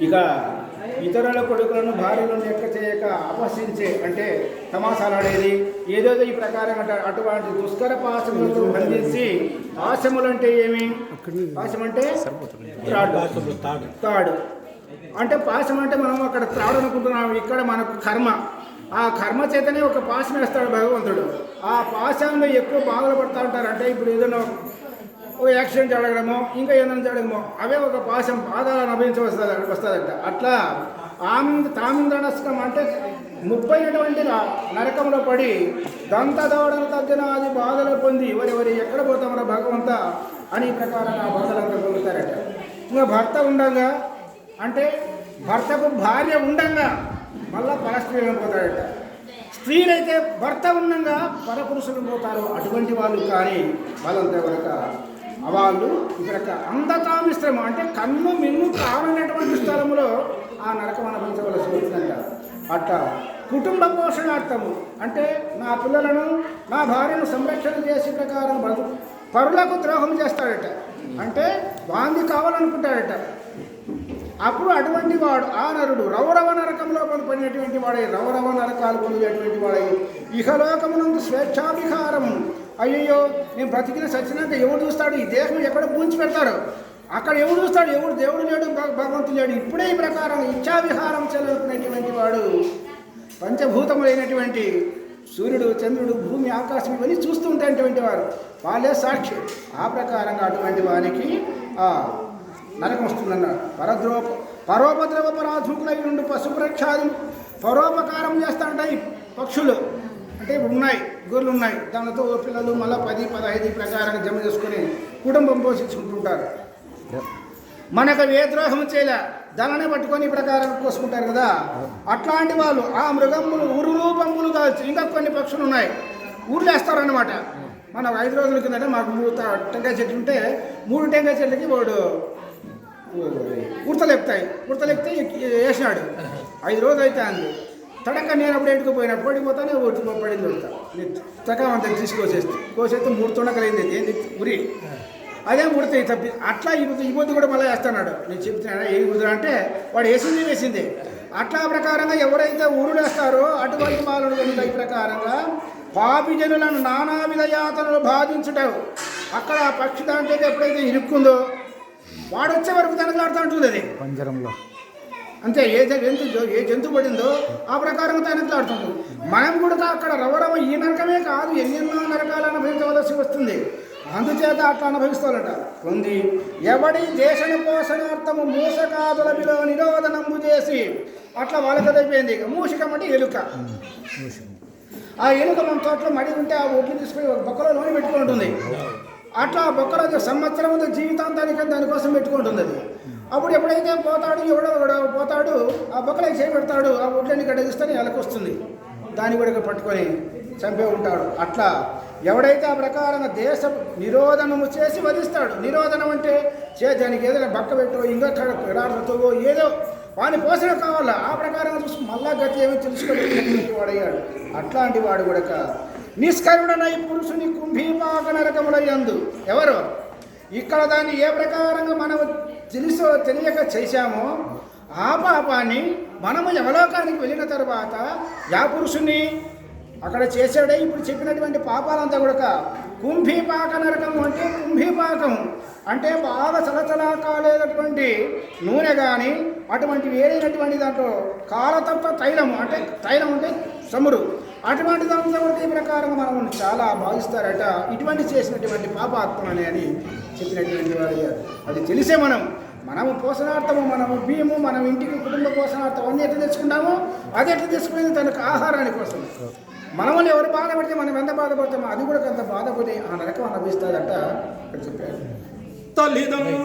ఇక ఇతరుల కొడుకులను భార్యలను లెక్క చేయక అపహసించే అంటే తమాసాలాడేది ఏదేదో ఈ ప్రకారం అటువంటి దుష్కర పాశములతో బంధించి పాశములు అంటే ఏమి? పాశం అంటే తాడు అంటే పాశం అంటే మనం అక్కడ త్రాడు అనుకుంటున్నాం ఇక్కడ మనకు కర్మ. ఆ కర్మ చేతనే ఒక పాశం వేస్తాడు భగవంతుడు. ఆ పాశంలో ఎక్కువ బాధలు పడతా ఉంటారు. అంటే ఇప్పుడు ఏదైనా ఓ యాక్సిడెంట్ జరగడమో ఇంకా ఏదైనా జరగడమో అవే ఒక పాశం బాధలు అభించవస్తుంది వస్తుందంట. అట్లా ఆనంద తామిందనస్కం అంటే ముప్పైనటువంటి నరకంలో పడి దంత దవడలు తగ్గిన అది బాధలు పొంది ఎవరెవరి ఎక్కడ పోతామరా భగవంత అని ప్రకారంగా ప్రకారం ఆ బాధలంతా పొందుతారట. ఇంకా భర్త ఉండగా అంటే భర్తకు భార్య ఉండగా మళ్ళా పరస్త్రీలను పోతాడట స్త్రీలైతే భర్త ఉండంగా పరపురుషులు పోతారు. అటువంటి వాళ్ళు కానీ వాళ్ళంతా కనుక వాళ్ళు ఇక్కడ అందతామిశ్రమం అంటే కన్ను మిన్ను కానటువంటి స్థలంలో ఆ నరకం అనుభవించవలసి వచ్చిందంట. అట్ట కుటుంబ పోషణార్థము అంటే నా పిల్లలను నా భార్యను సంరక్షణ చేసే ప్రకారం బ్రతు పరులకు ద్రోహం చేస్తాడట. అంటే వాంది కావాలనుకుంటాడట. అప్పుడు అటువంటి వాడు ఆ నరుడు రౌరవ నరకంలో పడినటువంటి వాడై రౌరవ నరకాలు పొందేటువంటి వాడై ఇహలోకమునందు స్వేచ్ఛాభిహారం అయ్యయ్యో నేను బ్రతికిన సచ్చినాక ఎవడు చూస్తాడు? ఈ దేహం ఎక్కడ పూంచి పెడతాడు? అక్కడ ఎవడు చూస్తాడు? ఎవడు దేవుడు లేడు భగవంతుడు లేడు. ఇప్పుడే ఈ ప్రకారం ఇచ్చావిహారం చెల్లుకునేటువంటి వాడు పంచభూతములైనటువంటి సూర్యుడు చంద్రుడు భూమి ఆకాశం ఇవన్నీ చూస్తూ ఉంటాయటువంటి వారు. వాళ్ళే సాక్షి. ఆ ప్రకారంగా అటువంటి వారికి ఆ నరకం వస్తుందన్నాడు పరద్రోప పరోపద్రవ పరాధుకులై నుండి పశుప్రక్షాది పరోపకారం చేస్తా ఉంటాయి పక్షులు. అంటే ఉన్నాయి. గొర్రెలు ఉన్నాయి దానితో పిల్లలు మళ్ళీ పది పదహైదు ఈ ప్రకారంగా జమ చేసుకొని కుటుంబం పోషించుకుంటుంటారు. మనకు ఏ ద్రోహం చేయలే. దానినే పట్టుకొని ప్రకారం కోసుకుంటారు కదా. అట్లాంటి వాళ్ళు ఆ మృగములు ఉరులు పంపులు కావచ్చు ఇంకా కొన్ని పక్షులు ఉన్నాయి ఊర్లేస్తారనమాట మన ఐదు రోజుల కింద మాకు మూడు టెంకాయ చెట్లు ఉంటే మూడు టెంకాయ చెట్లకి వాడు ఉడతలు ఎక్కుతాయి ఉడతలు ఎక్కితే వేసినాడు. ఐదు రోజులు అయితే అంది తడక నేను అప్పుడు ఎట్టుకుపోయినా పడిపోతానే ఉడుకు పడింది ఉడత చక్కగా తీసుకొచ్చేస్తే. కోసేస్తే మూడు తొండకలైంది. ఏంది? ఉరి. అదే ఉడితే తప్పి. అట్లా ఈ బుద్ధి కూడా మళ్ళీ వేస్తున్నాడు నేను చెప్తున్నాను ఏ బుద్ధి అంటే వాడు వేసింది వేసింది అట్లా ప్రకారంగా ఎవరైతే ఊరుడు అటువంటి వాళ్ళను ఈ ప్రకారంగా పాపి జనులను నానా విధ యాతనలు బాధించుటావు అక్కడ ఆ పక్షి దాంట్లో ఎప్పుడైతే ఇరుక్కుందో వాడు వచ్చే వరకు తనకలాడుతూ ఉంటుంది అది. పంజరంలో. అంతే ఏ జంతు ఏ జంతువు పడిందో ఆ ప్రకారంగా తనకలాడుతుంది మనం కూడా అక్కడ రవరవ ఈ నరకమే కాదు ఎన్నెన్నో నరకాలు అనుభవించవలసి వస్తుంది. అందుచేత అట్లా అనుభవిస్తారట. ఉంది. ఎవడి దేశన పోషణార్థము మూసకాదుల విలో నిరోధనము చేసి అట్లా వాళ్ళకదైపోయింది మూషికం అంటే ఎలుక. ఆ ఎలుక మన తోటలో మడి ఉంటే ఆ ఒడ్లు తీసుకొని ఒక బొక్కలో లోని పెట్టుకుంటుంది అట్లా ఆ బొక్కలో సంవత్సరం జీవితాంతానికి దానికోసం పెట్టుకుంటుంది అది. అప్పుడు ఎప్పుడైతే పోతాడు ఎవడో పోతాడు ఆ బొక్కలకి చేపెడతాడు ఆ ఒడ్లని గడ్డగిస్తే ఎలకొస్తుంది దాన్ని కూడా పట్టుకొని చంపే ఉంటాడు. అట్లా ఎవడైతే ఆ ప్రకారంగా దేశ నిరోధనము చేసి వధిస్తాడు నిరోధనం అంటే చే దానికి ఏదైనా బక్క పెట్టో ఇంకా ఎడాడుతో ఏదో వాని పోషణ కావాలా? ఆ ప్రకారంగా చూసి మళ్ళా గతి ఏమి తెలుసుకోలేటువంటి వాడయ్యాడు. అట్లాంటి వాడు కూడా నిష్కరుడనై పురుషుని కుంభీపాక నరకములయ్యందు ఎవరు? ఇక్కడ దాన్ని ఏ ప్రకారంగా మనం తెలుసో తెలియక చేశామో ఆ పాపాన్ని మనము యవలోకానికి వెళ్ళిన తర్వాత యా పురుషుని అక్కడ చేసాడే ఇప్పుడు చెప్పినటువంటి పాపాలంతా కూడా కుంభీపాక నరకం అంటే కుంభీపాకం అంటే బాగా చలచలా కాలేటటువంటి నూనె కానీ అటువంటి వేడైనటువంటి దాంట్లో కాలతత్వ తైలము అంటే తైలం అంటే చమురు అటువంటి దాంతో ఈ ప్రకారం మనం చాలా భావిస్తారట. ఇటువంటి చేసినటువంటి పాపాత్మని అని చెప్పినటువంటి వారు అది తెలిసే మనం మనము పోషణార్థము మనము బియ్యము మనం ఇంటికి కుటుంబ పోషణార్థం అన్ని ఎట్లా తెచ్చుకుంటామో అది ఎట్లా తెచ్చుకునేది తనకు ఆహారాన్ని కోసం. మనమని ఎవరు బాధపడితే మనం ఎంత బాధపడతామో అది కూడా కొంత బాధపడి ఆ నరకం అనుభవిస్తుందట ఇక్కడ చెప్పారు. తల్లిదండ్రులు